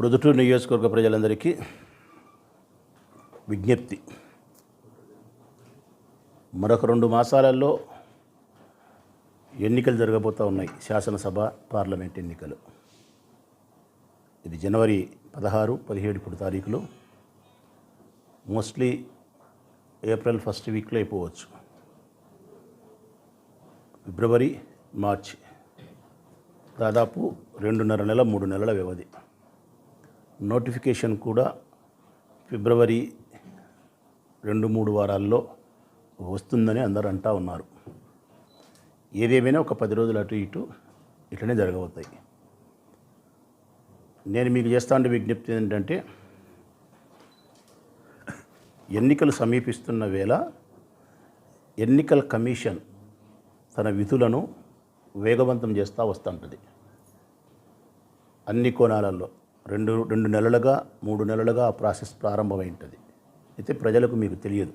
ప్రొదుటూరు నియోజకవర్గ ప్రజలందరికీ విజ్ఞప్తి. మరొక రెండు మాసాలలో ఎన్నికలు జరగబోతూ ఉన్నాయి. శాసనసభ పార్లమెంట్ ఎన్నికలు. ఇది జనవరి పదహారు పదిహేడు ఇప్పుడు తారీఖులు. మోస్ట్లీ ఏప్రిల్ ఫస్ట్ వీక్లో అయిపోవచ్చు. ఫిబ్రవరి మార్చ్ దాదాపు రెండున్నర నెల మూడు నెలల వ్యవధి. నోటిఫికేషన్ కూడా ఫిబ్రవరి రెండు మూడు వారాల్లో వస్తుందని అందరు అంటా ఉన్నారు. ఏదేమైనా ఒక పది రోజులు అటు ఇటు ఇట్లనే జరగబోతాయి. నేను మీకు చేస్తా ఉండే విజ్ఞప్తి ఏంటంటే ఎన్నికలు సమీపిస్తున్న వేళ ఎన్నికల కమిషన్ తన విధులను వేగవంతం చేస్తూ వస్తుంటుంది అన్ని కోణాలలో. రెండు రెండు నెలలుగా మూడు నెలలుగా ఆ ప్రాసెస్ ప్రారంభమై ఉంటుంది అయితే ప్రజలకు మీకు తెలియదు.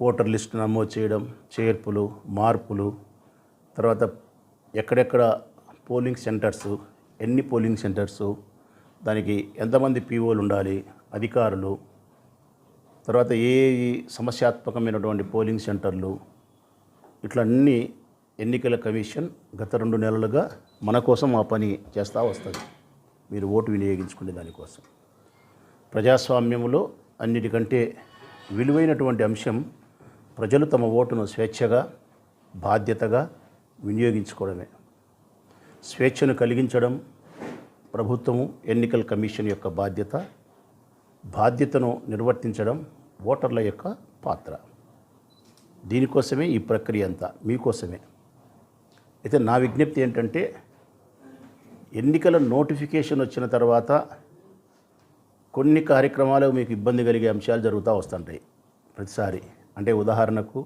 ఓటర్ లిస్ట్ నమోదు చేయడం చేర్పులు మార్పులు తర్వాత ఎక్కడెక్కడ పోలింగ్ సెంటర్స్ ఎన్ని పోలింగ్ సెంటర్స్ దానికి ఎంతమంది పీఓలు ఉండాలి అధికారులు తర్వాత ఏ ఏ సమస్యాత్మకమైనటువంటి పోలింగ్ సెంటర్లు ఇట్లా అన్ని ఎన్నికల కమిషన్ గత రెండు నెలలుగా మన కోసం ఆ పని చేస్తూ వస్తుంది. మీరు ఓటు వినియోగించుకునే దానికోసం. ప్రజాస్వామ్యంలో అన్నిటికంటే విలువైనటువంటి అంశం ప్రజలు తమ ఓటును స్వేచ్ఛగా బాధ్యతగా వినియోగించుకోవడమే. స్వేచ్ఛను కలిగించడం ప్రభుత్వము ఎన్నికల కమిషన్ యొక్క బాధ్యత బాధ్యతను నిర్వర్తించడం ఓటర్ల యొక్క పాత్ర. దీనికోసమే ఈ ప్రక్రియ అంతా మీకోసమే. అయితే నా విజ్ఞప్తి ఏంటంటే ఎన్నికల నోటిఫికేషన్ వచ్చిన తర్వాత కొన్ని కార్యక్రమాలు మీకు ఇబ్బంది కలిగే అంశాలు జరుగుతూ వస్తుంటాయి. ప్రతిసారి అంటే ఉదాహరణకు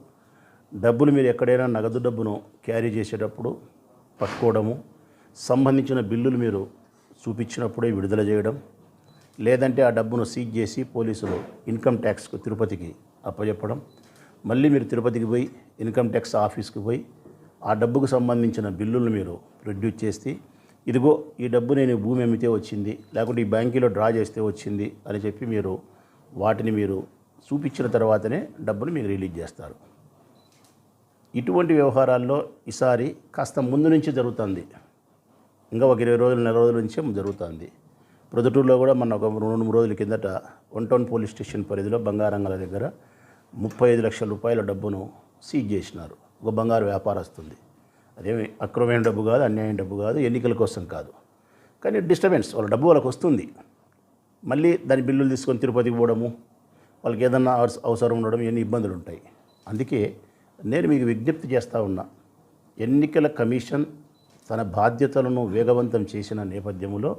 డబ్బులు మీరు ఎక్కడైనా నగదు డబ్బును క్యారీ చేసేటప్పుడు పట్టుకోవడము సంబంధించిన బిల్లులు మీరు చూపించినప్పుడే విడుదల చేయడం లేదంటే ఆ డబ్బును సీజ్ చేసి పోలీసులు ఇన్కమ్ ట్యాక్స్కు తిరుపతికి అప్పచెప్పడం మళ్ళీ మీరు తిరుపతికి పోయి ఇన్కమ్ ట్యాక్స్ ఆఫీస్కి పోయి ఆ డబ్బుకు సంబంధించిన బిల్లులు మీరు ప్రొడ్యూస్ చేసి ఇదిగో ఈ డబ్బు నేను భూమి అమ్మితే వచ్చింది లేకుంటే ఈ బ్యాంకులో డ్రా చేస్తే వచ్చింది అని చెప్పి మీరు వాటిని మీరు చూపించిన తర్వాతనే డబ్బును మీకు రిలీజ్ చేస్తారు. ఇటువంటి వ్యవహారాల్లో ఈసారి కాస్త ముందు నుంచి జరుగుతుంది. ఇంకా ఒక ఇరవై రోజులు నెల రోజుల నుంచే జరుగుతుంది. ప్రొద్దుటూరులో కూడా మన ఒక రెండు మూడు రోజుల కిందట వన్ టౌన్ పోలీస్ స్టేషన్ పరిధిలో బంగారంగల దగ్గర ముప్పై ఐదు లక్షల రూపాయల డబ్బును సీజ్ చేసినారు. ఒక బంగారు వ్యాపారస్తుంది. అదేమి అక్రమమైన డబ్బు కాదు అన్యాయం డబ్బు కాదు ఎన్నికల కోసం కాదు. కానీ డిస్టర్బెన్స్ వాళ్ళ డబ్బు వాళ్ళకి వస్తుంది. మళ్ళీ దాని బిల్లులు తీసుకొని తిరుపతికి పోవడము వాళ్ళకి ఏదన్నా అవసరం ఉండడం ఎన్ని ఇబ్బందులు ఉంటాయి. అందుకే నేను మీకు విజ్ఞప్తి చేస్తూ ఉన్నా ఎన్నికల కమిషన్ తన బాధ్యతలను వేగవంతం చేసిన నేపథ్యంలో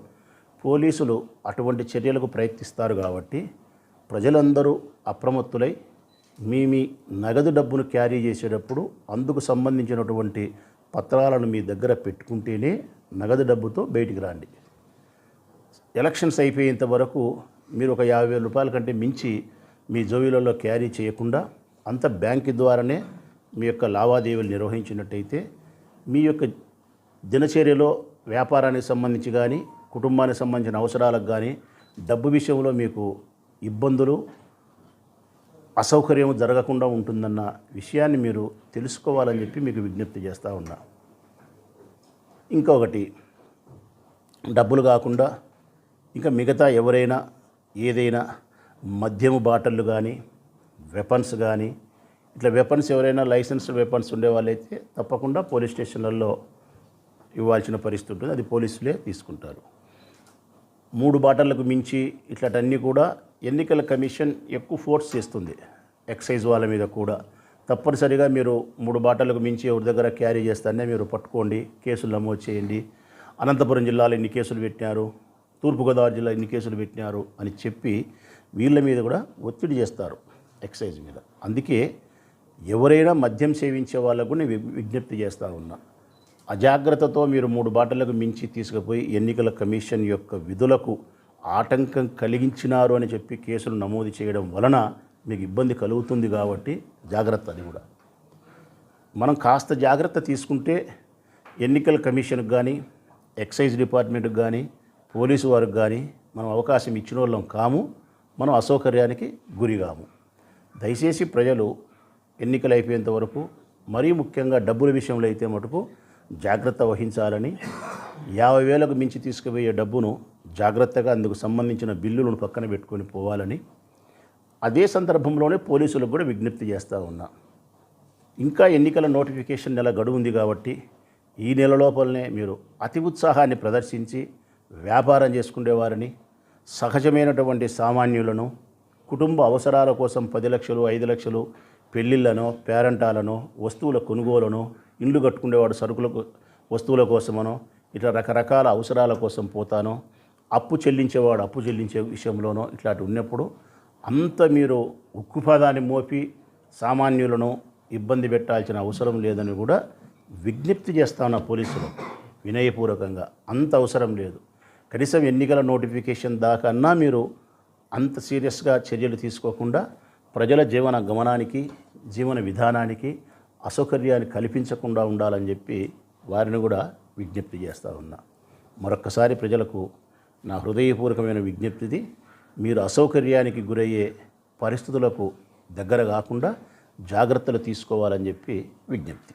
పోలీసులు అటువంటి చర్యలకు ప్రయత్నిస్తారు కాబట్టి ప్రజలందరూ అప్రమత్తులై మీ మీ నగదు డబ్బును క్యారీ చేసేటప్పుడు అందుకు సంబంధించినటువంటి పత్రాలను మీ దగ్గర పెట్టుకుంటేనే నగదు డబ్బుతో బయటికి రండి. ఎలక్షన్స్ అయిపోయేంత వరకు మీరు ఒక యాభై వేల రూపాయల కంటే మించి మీ జోబీలలో క్యారీ చేయకుండా అంత బ్యాంక్ ద్వారానే మీ యొక్క లావాదేవీలు నిర్వహించినట్టయితే మీ యొక్క దినచర్యలో వ్యాపారానికి సంబంధించి కానీ కుటుంబానికి సంబంధించిన అవసరాలకు కానీ డబ్బు విషయంలో మీకు ఇబ్బందులు అసౌకర్యం జరగకుండా ఉంటుందన్న విషయాన్ని మీరు తెలుసుకోవాలని చెప్పి మీకు విజ్ఞప్తి చేస్తూ ఉన్నా. ఇంకొకటి డబ్బులు కాకుండా ఇంకా మిగతా ఎవరైనా ఏదైనా మద్యము బాటళ్ళు కానీ వెపన్స్ కానీ ఇట్లా వెపన్స్ ఎవరైనా లైసెన్స్డ్ వెపన్స్ ఉండేవాళ్ళైతే తప్పకుండా పోలీస్ స్టేషన్లలో ఇవ్వాల్సిన పరిస్థితి ఉంటుంది. అది పోలీసులే తీసుకుంటారు. మూడు బాటలకు మించి ఇట్లాటన్నీ కూడా ఎన్నికల కమిషన్ ఎక్కువ ఫోర్స్ చేస్తుంది. ఎక్సైజ్ వాళ్ళ మీద కూడా. తప్పనిసరిగా మీరు మూడు బాటలకు మించి ఎవరి దగ్గర క్యారీ చేస్తానే మీరు పట్టుకోండి కేసులు నమోదు చేయండి. అనంతపురం జిల్లాలో ఇన్ని కేసులు పెట్టినారు తూర్పుగోదావరి జిల్లా ఇన్ని కేసులు పెట్టినారు అని చెప్పి వీళ్ళ మీద కూడా ఒత్తిడి చేస్తారు ఎక్సైజ్ మీద. అందుకే ఎవరైనా మద్యం సేవించే వాళ్ళకు నేను వి- విజ్ఞప్తి చేస్తూ ఉన్నా. అజాగ్రత్తతో మీరు మూడు బాటలకు మించి తీసుకుపోయి ఎన్నికల కమిషన్ యొక్క విధులకు ఆటంకం కలిగించినారు అని చెప్పి కేసులు నమోదు చేయడం వలన మీకు ఇబ్బంది కలుగుతుంది కాబట్టి జాగ్రత్త అది కూడా. మనం కాస్త జాగ్రత్త తీసుకుంటే ఎన్నికల కమిషన్కి కానీ ఎక్సైజ్ డిపార్ట్మెంట్కి కానీ పోలీసు వారికి కానీ మనం అవకాశం ఇచ్చిన వాళ్ళం కాము మనం అసౌకర్యానికి గురిగాము దయచేసి ప్రజలు ఎన్నికలు అయిపోయేంత వరకు మరీ ముఖ్యంగా డబ్బుల విషయంలో అయితే మటుకు జాగ్రత్త వహించాలని యాభై వేలకు మించి తీసుకుపోయే డబ్బును జాగ్రత్తగా అందుకు సంబంధించిన బిల్లులను పక్కన పెట్టుకొని పోవాలని అదే సందర్భంలోనే పోలీసులకు కూడా విజ్ఞప్తి చేస్తూ ఉన్నా. ఇంకా ఎన్నికల నోటిఫికేషన్ నెల గడువు ఉంది కాబట్టి ఈ నెల లోపలనే మీరు అతి ఉత్సాహాన్ని ప్రదర్శించి వ్యాపారం చేసుకునేవారని సహజమైనటువంటి సామాన్యులను కుటుంబ అవసరాల కోసం పది లక్షలు ఐదు లక్షలు పెళ్ళిళ్ళనో పేరంటాలనో వస్తువుల కొనుగోలునో ఇండ్లు కట్టుకునేవాడు సరుకుల వస్తువుల కోసమనో ఇట్లా రకరకాల అవసరాల కోసం పోతానో అప్పు చెల్లించేవాడు అప్పు చెల్లించే విషయంలోనో ఇట్లాంటి ఉన్నప్పుడు అంత మీరు ఉక్కుపాదాన్ని మోపి సామాన్యులను ఇబ్బంది పెట్టాల్సిన అవసరం లేదని కూడా విజ్ఞప్తి చేస్తాను పోలీసులు. వినయపూర్వకంగా అంత అవసరం లేదు. కనీసం ఎన్నికల నోటిఫికేషన్ దాకన్నా మీరు అంత సీరియస్గా చర్యలు తీసుకోకుండా ప్రజల జీవన గమనానికి జీవన విధానానికి అసౌకర్యాన్ని కల్పించకుండా ఉండాలని చెప్పి వారిని కూడా విజ్ఞప్తి చేస్తూ ఉన్నా. మరొక్కసారి ప్రజలకు నా హృదయపూర్వకమైన విజ్ఞప్తిది మీరు అసౌకర్యానికి గురయ్యే పరిస్థితులకు దగ్గర కాకుండా జాగ్రత్తలు తీసుకోవాలని చెప్పి విజ్ఞప్తి.